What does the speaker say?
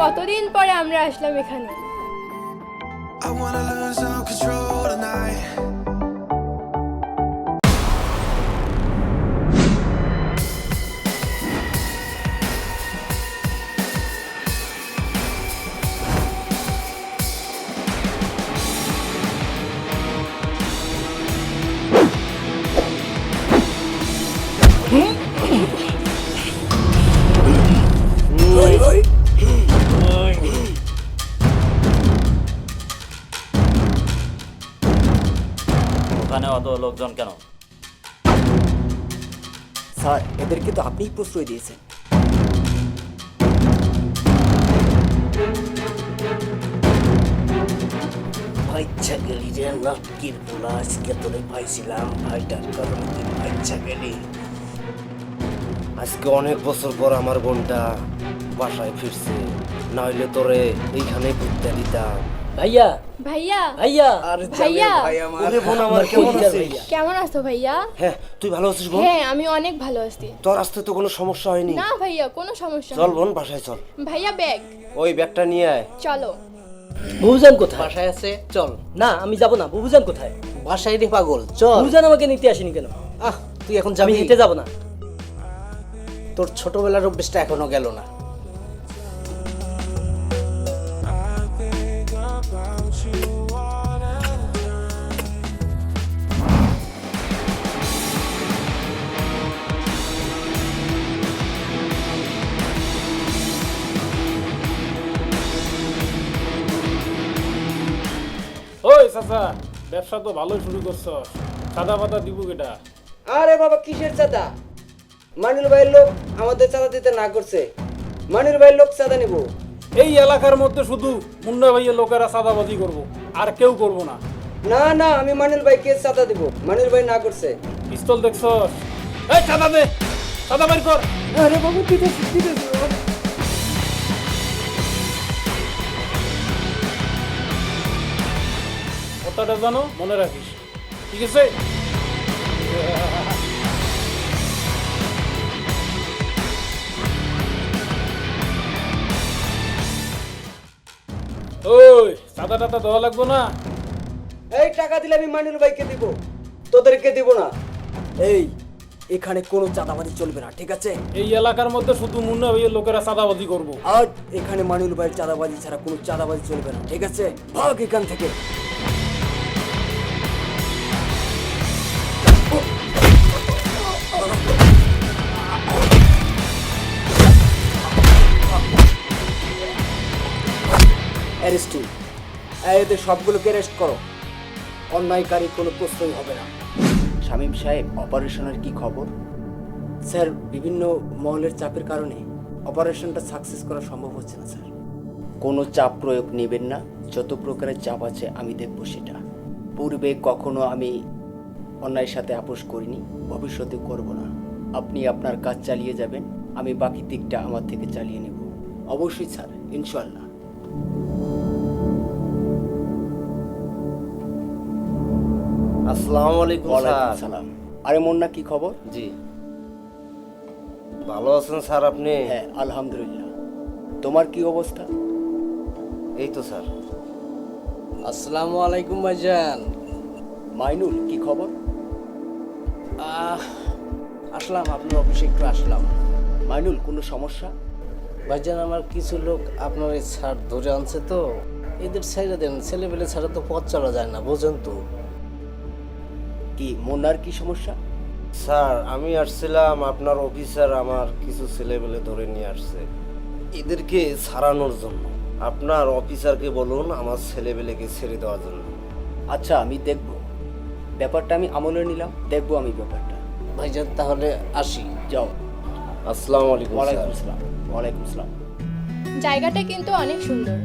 কতদিন পরে আমরা আসলাম এখানে I wanna lose all control ওখানে অত লোকজন কেন? স্যার এদেরকে তো আপনিই প্রশ্রয় দিয়েছেন। ভাইচ্ছা গেলি রে নাটকির পোলা আজকে তোরে পাইছিলাম ভাইটার কারণে তুই ভাইচ্ছা গেলি আজকে অনেক বছর পর আমার বোনটা বাসায় ফিরছে নইলে তোরে এইখানে ঘুরতে দিতাম। ভাইয়া। ভাইয়া। ভাইয়া। ভাইয়া। ওরে বোন আমার কেমন আছিস? কেমন আছো ভাইয়া? হ্যাঁ তুই ভালো আছিস বোন? হ্যাঁ আমি অনেক ভালো আছি। তোর আসতে তো কোনো সমস্যা হয়নি। না ভাইয়া কোনো সমস্যা চল বোন বাসায় চল। ভাইয়া ব্যাগ। ওই ব্যাগটা নিয়ে আয়। চলো। বহুজান কোথায়? বাসায় আছে চল। না আমি যাব না। বহুজান কোথায়? বাসায় রে পাগল চল। বহুজান আমাকে নিতে আসেনি কেন? আহ তুই এখন যাবি? হেঁটে যাব না। তোর ছোটবেলার অভ্যেসটা এখনও গেল না। ওই চাচা, ব্যবসা তো ভালোই শুরু করছ। সাদা পাতা দিব কেটা আরে বাবা, কিসের চাঁদা? মানির ভাইয়ের লোক আমাদের চাঁদা দিতে না করছে। মানির ভাইয়ের লোক চাঁদা নিব। এই এলাকার মধ্যে শুধু মুন্না ভাইয়ের লোকেরা সাদাবাজি করব আর কেউ করব না। না না আমি মানিল ভাই ভাইকে চাঁদা দিব। মানিল ভাই না করছে। পিস্তল দেখছ? এই সাদা দে সাদা বের কর। আরে বাবু দিতেছি দিতেছি। কথাটা জানো মনে রাখিস। ঠিক আছে? ওই সাদা টাদা দেওয়া লাগবো না। এই টাকা দিলে আমি মানির ভাইকে দিব তোদেরকে দিব না। এই এখানে কোনো চাঁদাবাজি চলবে না ঠিক আছে? এই এলাকার মধ্যে শুধু মুন্না ভাইয়ের লোকেরা সাদাবাজি করব। আর এখানে মানুল ভাইয়ের চাঁদাবাজি ছাড়া কোনো চাঁদাবাজি চলবে না ঠিক আছে? ভাগ এখান থেকে। অ্যারেস্ট এদের সবগুলোকে অ্যারেস্ট করো। অন্যায়কারী কোনো প্রশ্নই হবে না। শামীম সাহেব অপারেশনের কি খবর? স্যার বিভিন্ন মহলের চাপের কারণে অপারেশনটা সাকসেস করা সম্ভব হচ্ছে না স্যার। কোনো চাপ প্রয়োগ নেবেন না। যত প্রকারের চাপ আছে আমি দেখব সেটা। পূর্বে কখনো আমি অন্যায়ের সাথে আপোষ করিনি। ভবিষ্যতে করব না। আপনি আপনার কাজ চালিয়ে যাবেন। আমি বাকি দিকটা আমার থেকে চালিয়ে নেব। অবশ্যই স্যার। ইনশাল্লাহ আসসালামু আলাইকুম ওয়ালাইকুম স্যার সালাম। আরে মুন্না কি খবর? জি। ভালো আছেন স্যার আপনি? হ্যাঁ আলহামদুলিল্লাহ। তোমার কি অবস্থা? এই তো স্যার। আসসালামু আলাইকুম ভাইজান। মাইনুল কি খবর? আহ, আসলাম আপনার অফিসে একটু আসলাম। মাইনুল কোনো সমস্যা? ভাইজান আমার কিছু লোক আপনার এই ছাড় ধরে আনছে তো। এদের ছেড়ে দেন ছেলেবেলে ছাড়া তো পথ চলা যায় না বোঝেন তো। কি মুন্নার কি সমস্যা? স্যার আমি আসছিলাম আপনার অফিসার আমার কিছু ছেলেবেলে ধরে নিয়ে আসছে এদেরকে ছাড়ানোর জন্য। আপনার অফিসারকে বলুন আমার ছেলেবেলেকে ছেড়ে দেওয়ার জন্য। আচ্ছা আমি দেখব। ব্যাপারটা আমি আমলে নিলাম। দেখব আমি ব্যাপারটা। ভাইজান তাহলে আসি। যাও। আসসালামু আলাইকুম ওয়ালাইকুম আসসালাম। ওয়ালাইকুম আসসালাম। জায়গাটা কিন্তু অনেক সুন্দর।